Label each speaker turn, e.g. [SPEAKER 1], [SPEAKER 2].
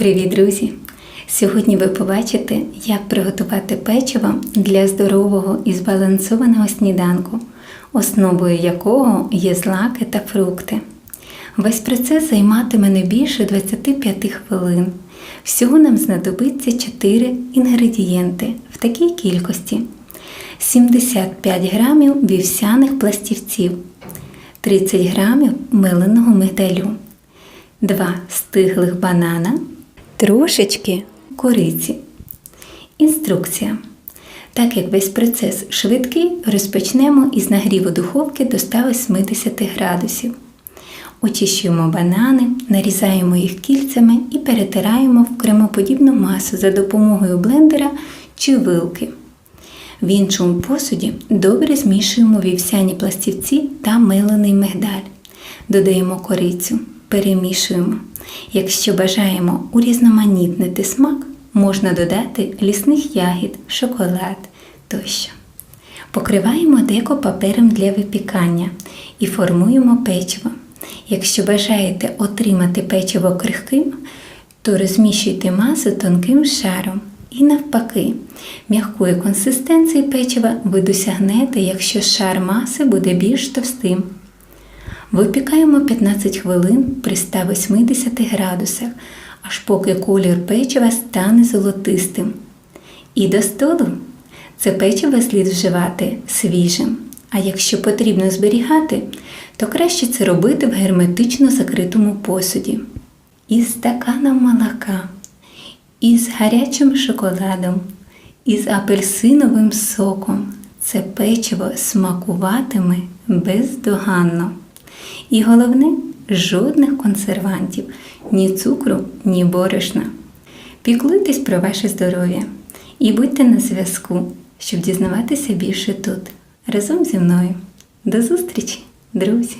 [SPEAKER 1] Привіт, друзі! Сьогодні ви побачите, як приготувати печиво для здорового і збалансованого сніданку, основою якого є злаки та фрукти. Весь процес займатиме не більше 25 хвилин. Всього нам знадобиться 4 інгредієнти в такій кількості: 75 грамів вівсяних пластівців, 30 грамів миленого мигдалю, 2 стиглих банана, трошечки кориці. Інструкція. Так як весь процес швидкий, розпочнемо із нагріву духовки до 180 градусів. Очищуємо банани, нарізаємо їх кільцями і перетираємо в кремоподібну масу за допомогою блендера чи вилки. В іншому посуді добре змішуємо вівсяні пластівці та милений мигдаль. Додаємо корицю, перемішуємо. Якщо бажаємо урізноманітнити смак, можна додати лісних ягід, шоколад тощо. Покриваємо деко папером для випікання і формуємо печиво. Якщо бажаєте отримати печиво крихким, то розміщуйте масу тонким шаром. І навпаки, м'якої консистенції печива ви досягнете, якщо шар маси буде більш товстим. Випікаємо 15 хвилин при 180 градусах, аж поки колір печива стане золотистим. І до столу це печиво слід вживати свіжим. А якщо потрібно зберігати, то краще це робити в герметично закритому посуді. Із стаканом молока, із гарячим шоколадом, із апельсиновим соком це печиво смакуватиме бездоганно. І головне, жодних консервантів, ні цукру, ні борошна. Піклуйтесь про ваше здоров'я і будьте на зв'язку, щоб дізнаватися більше тут, разом зі мною. До зустрічі, друзі!